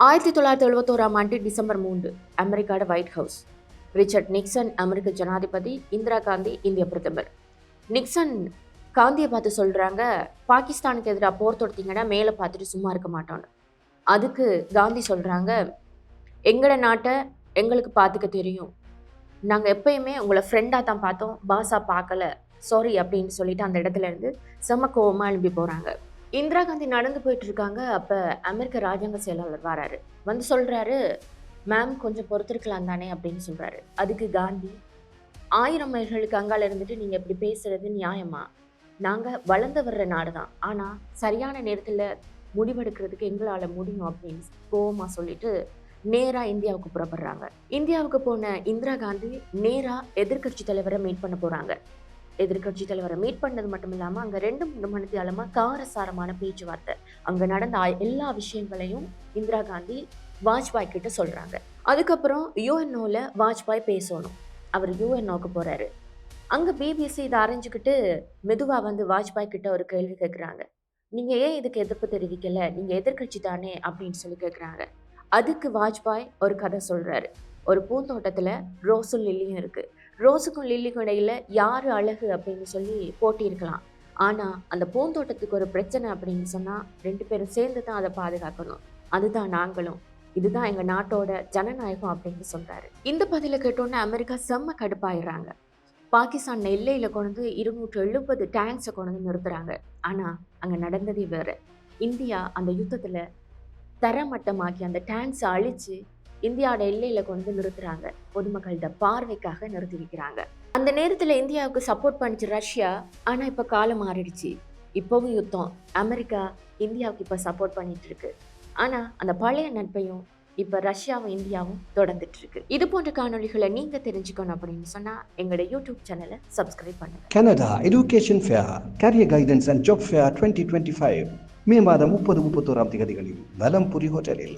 ஆயிரத்தி தொள்ளாயிரத்தி எழுபத்தோராம் ஆண்டு டிசம்பர் மூன்று அமெரிக்காவோட ஒயிட் ஹவுஸ் ரிச்சர்ட் நிக்சன் அமெரிக்க ஜனாதிபதி இந்திரா காந்தி இந்திய பிரதமர் நிக்சன் காந்தியை பார்த்து சொல்கிறாங்க பாகிஸ்தானுக்கு எதிராக போர் தொடுத்தீங்கன்னா மேலே பார்த்துட்டு சும்மா இருக்க மாட்டோன்னு அதுக்கு காந்தி சொல்கிறாங்க எங்களோட நாட்டை எங்களுக்கு பார்த்துக்க தெரியும் நாங்கள் எப்பயுமே உங்களை ஃப்ரெண்டாக தான் பார்த்தோம் பாஸாக பார்க்கல சாரி அப்படின்னு சொல்லிட்டு அந்த இடத்துல இருந்து செம்ம கோவமாக எழுப்பி போகிறாங்க இந்திரா காந்தி நடந்து போயிட்டு இருக்காங்க அப்போ அமெரிக்க ராஜாங்க செயலாளர் வராரு. வந்து சொல்கிறாரு மேம் கொஞ்சம் பொறுத்திருக்கலாம் தானே அப்படின்னு சொல்கிறாரு அதுக்கு காந்தி ஆயிரம் மைல்களுக்கு அங்கால இருந்துட்டு நீங்கள் இப்படி பேசுறது நியாயமா? நாங்கள் வளர்ந்து வர்ற நாடு தான். ஆனால் சரியான நேரத்தில் முடிவெடுக்கிறதுக்கு எங்களால் முடியும் அப்படின்னு கோவமாக சொல்லிட்டு நேராக இந்தியாவுக்கு புறப்படுறாங்க. இந்தியாவுக்கு போன இந்திரா காந்தி நேராக எதிர்க்கட்சி தலைவரை மீட் பண்ண போகிறாங்க எதிர்க்கட்சி தலைவரை மீட் பண்ணது மட்டும் இல்லாமல் அங்கே ரெண்டு மூணு மணி நேரமாக காரசாரமான பேச்சுவார்த்தை. அங்கே நடந்த எல்லா விஷயங்களையும் இந்திரா காந்தி வாஜ்பாய் கிட்ட சொல்கிறாங்க அதுக்கப்புறம் யூஎன்ஓவில் வாஜ்பாய் பேசணும். அவர் யூஎன்ஓக்கு போகிறாரு அங்கே பிபிசி இதை அறிஞ்சுக்கிட்டு மெதுவாக வந்து வாஜ்பாய் கிட்ட ஒரு கேள்வி கேட்குறாங்க நீங்கள் ஏன் இதுக்கு எதிர்ப்பு தெரிவிக்கலை? நீங்கள் எதிர்க்கட்சி தானே? அப்படின்னு சொல்லி கேட்குறாங்க அதுக்கு வாஜ்பாய் ஒரு கதை சொல்கிறாரு ஒரு பூந்தோட்டத்தில் ரோஸும் லில்லியும் இருக்குது ரோஸுக்கும் லில்லிக்கும் இடையில் யார் அழகு அப்படின்னு சொல்லி போட்டி இருக்கலாம் ஆனால் அந்த பூந்தோட்டத்துக்கு ஒரு பிரச்சனை அப்படின்னு சொன்னால் ரெண்டு பேரும் சேர்ந்து தான் அதை பாதுகாக்கணும். அதுதான் நாங்களும். இதுதான் எங்கள் நாட்டோட ஜனநாயகம் அப்படின்னு சொல்கிறாரு இந்த பதிலை கேட்டோன்னே அமெரிக்கா செம்ம கடுப்பாயிடுறாங்க. பாகிஸ்தான் எல்லையில் கொண்டு இருநூற்று எழுபது டேங்க்ஸை கொண்டு நிறுத்துறாங்க. ஆனால் அங்கே நடந்ததே வேறு. இந்தியா அந்த யுத்தத்தில் தரமட்டமாக்கி அந்த டேங்க்ஸை அழித்து இந்தியாவோட எல்லையில் கொண்டு நிறுத்துறாங்க. பொதுமக்களோட பார்வைக்காக நிறுத்தி வைக்கிறாங்க. அந்த நேரத்தில் இந்தியாவுக்கு சப்போர்ட் பண்ணிச்சு ரஷ்யா. ஆனால் இப்போ காலம் மாறிடுச்சு. இப்போவும் யுத்தம். அமெரிக்கா இந்தியாவுக்கு இப்போ சப்போர்ட் பண்ணிட்டு இருக்கு. ஆனால் அந்த பழைய நட்பையும் இப்போ ரஷ்யாவும் இந்தியாவும் தொடர்ந்துட்டு இருக்கு. இது போன்ற காணொளிகளை நீங்கள் தெரிஞ்சுக்கணும் அப்படின்னு சொன்னால் எங்களோட யூடியூப் சேனலை சப்ஸ்கிரைப் பண்ணுங்க. Canada education fair career guidance and job fair twenty twenty five May மாதம் முப்பது முப்பத்தோராம் தேதிகளில் வலம்புரி ஹோட்டலில்